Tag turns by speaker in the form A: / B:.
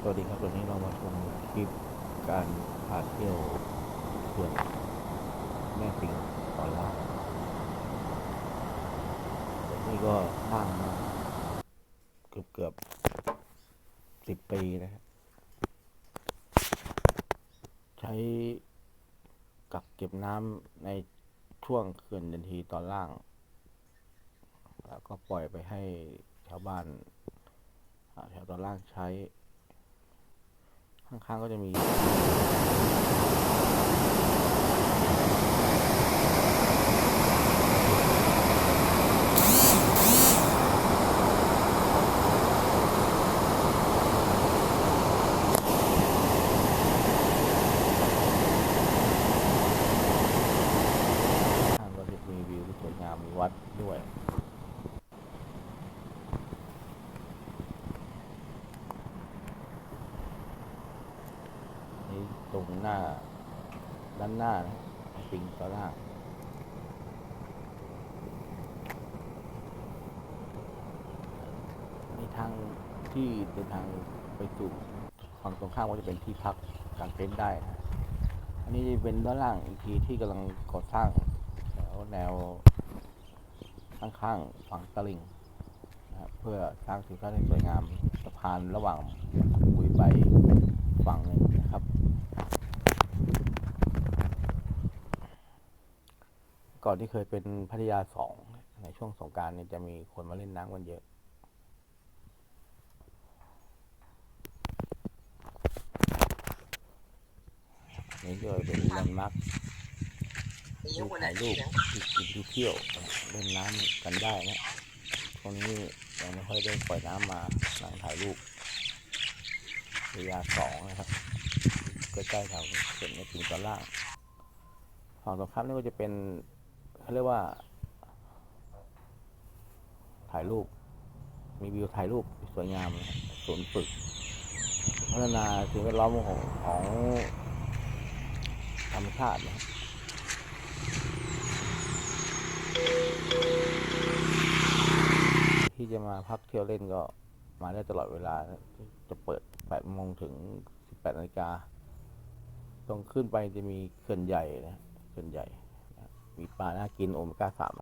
A: สวัสดีครับ วันนี้เรามาชมคลิปการพาเที่ยวเขื่อนแม่ปิงตอนล่างนี่ก็สร้างมาเกือบเกือบสิบปีนะครับใช้กักเก็บน้ำในช่วงเขื่อนยันทีตอนล่าง แล้วก็ปล่อยไปให้ชาวบ้านอ่าแถวตอนล่างใช้ ข้างๆก็จะมี ข้างก็จะมีวิวที่สวยงามมีวัดด้วย นี่ตรงหน้า ด้านหน้านะปิงตอนล่างมีทางที่เดินทางไปสู่ฝั่งตรงข้ามก็จะเป็นที่พักกางเต็นท์ได้นะอันนี้เป็นด้านล่างอีกทีที่กำลังก่อสร้างแถวแนวข้างๆฝั่งตลิ่งนะเพื่อสร้างทิวทัศน์ให้สวยงามสะพานระหว่างบุยไปฝั่งหนึ่งนะครับ ก่อนที่เคยเป็นพัทยาสองในช่วงสงกรารเนี่ยจะมีคนมาเล่นน้ำกันเยอะ นี่ก็เป็นแลนด์มาร์คที่ถ่ายรูปที่กินที่เที่ยวเล่นน้ำกันได้นะตรงนี้ยังไม่ค่อยได้ปล่อยน้ำมานั่งถ่ายรูปพัทยาสองนะครับใกล้ๆแถวเขื่อนแม่ปิงตอนล่างฝั่งตรงข้ามนี่ก็จะเป็น เขาเรียกว่า ถ่ายรูป มีวิวถ่ายรูปสวยงามนะครับศูนย์ฝึก พัฒนาสิ่งแวดล้อมของของธรรมชาตินะครับที่จะมาพักเที่ยวเล่นก็มาได้ตลอดเวลา จะเปิด8โมงถึง 18นาฬิกาตรงขึ้นไปจะมีเขื่อนใหญ่นะเขื่อนใหญ่ มีปลาน่ากินโอเมก้าสาม